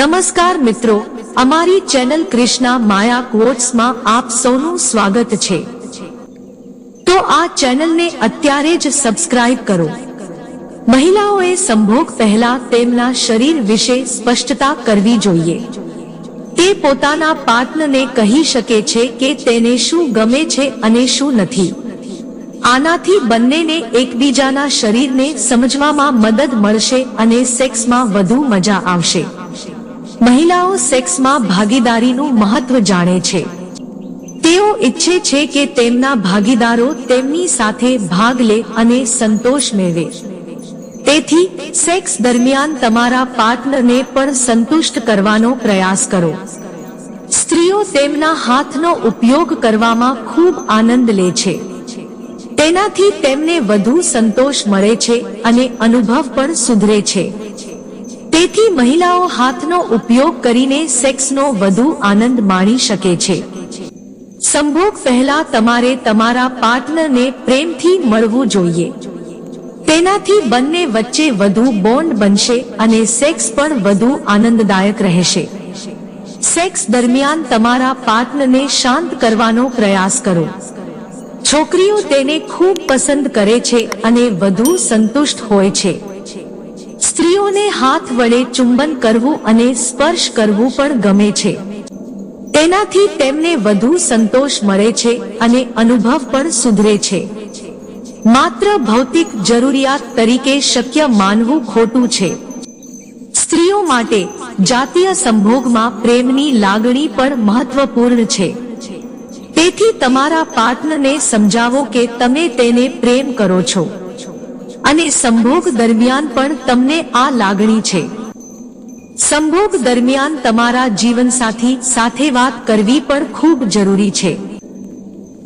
નમસ્કાર મિત્રો, અમારી ચેનલ કૃષ્ણા માયા કોટ્સમાં આપ સૌનું સ્વાગત છે. તો આ ચેનલને અત્યારે જ સબસ્ક્રાઇબ કરો. મહિલાઓએ સંભોગ પહેલા તેમના શરીર વિશે સ્પષ્ટતા કરવી જોઈએ. તે પોતાના પાર્ટનરને કહી શકે છે કે તેને શું ગમે છે અને શું નથી. આનાથી બંનેને એકબીજાના શરીરને સમજવામાં મદદ મળશે અને સેક્સમાં વધુ મજા આવશે. મહિલાઓ સેક્સમાં ભાગીદારીનું મહત્વ જાણે છે. તેઓ ઈચ્છે છે કે તેમના ભાગીદારો તેમની સાથે ભાગ લે અને સંતોષ મેળવે. તેથી સેક્સ દરમિયાન તમારા પાર્ટનરને પણ સંતુષ્ટ કરવાનો પ્રયાસ કરો. સ્ત્રીઓ તેમના હાથનો ઉપયોગ કરવામાં ખૂબ આનંદ લે છે. તેનાથી તેમને વધુ સંતોષ મળે છે અને અનુભવ પણ સુધરે છે. તેથી મહિલાઓ હાથનો ઉપયોગ કરીને સેક્સનો વધુ આનંદ માણી શકે છે. સંભોગ પહેલા તમારે તમારા પાર્ટનરને પ્રેમથી મળવું જોઈએ. તેનાથી બંને વચ્ચે વધુ બોન્ડ બનશે અને સેક્સ પણ વધુ આનંદદાયક રહેશે. સેક્સ દરમિયાન તમારા પાર્ટનરને શાંત કરવાનો પ્રયાસ કરો. છોકરીઓ તેને ખૂબ પસંદ કરે છે અને વધુ સંતુષ્ટ હોય છે. સ્ત્રીઓને હાથ વડે ચુંબન કરવું અને સ્પર્શ કરવું પણ ગમે છે. તેનાથી તેમને વધુ સંતોષ મળે છે અને અનુભવ પણ સુધરે છે. માત્ર ભૌતિક જરૂરિયાત તરીકે શક્ય માનવું ખોટું છે. સ્ત્રીઓ માટે જાતીય સંભોગમાં પ્રેમની લાગણી પણ મહત્વપૂર્ણ છે. તેથી તમારા પાર્ટનરને સમજાવો કે તમે તેને પ્રેમ કરો છો. અને સંભોગ દરમિયાન પણ તમને આ લાગણી છે. સંભોગ દરમિયાન તમારા જીવનસાથી સાથે વાત કરવી પણ ખૂબ જરૂરી છે.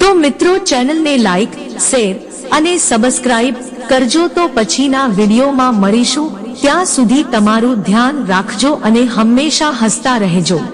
તો મિત્રો ચેનલને લાઈક, શેર અને સબસ્ક્રાઇબ કરજો તો પછીના વિડીયોમાં મળીશું. ત્યાં સુધી તમારું ધ્યાન રાખજો અને હંમેશા હસતા રહેજો.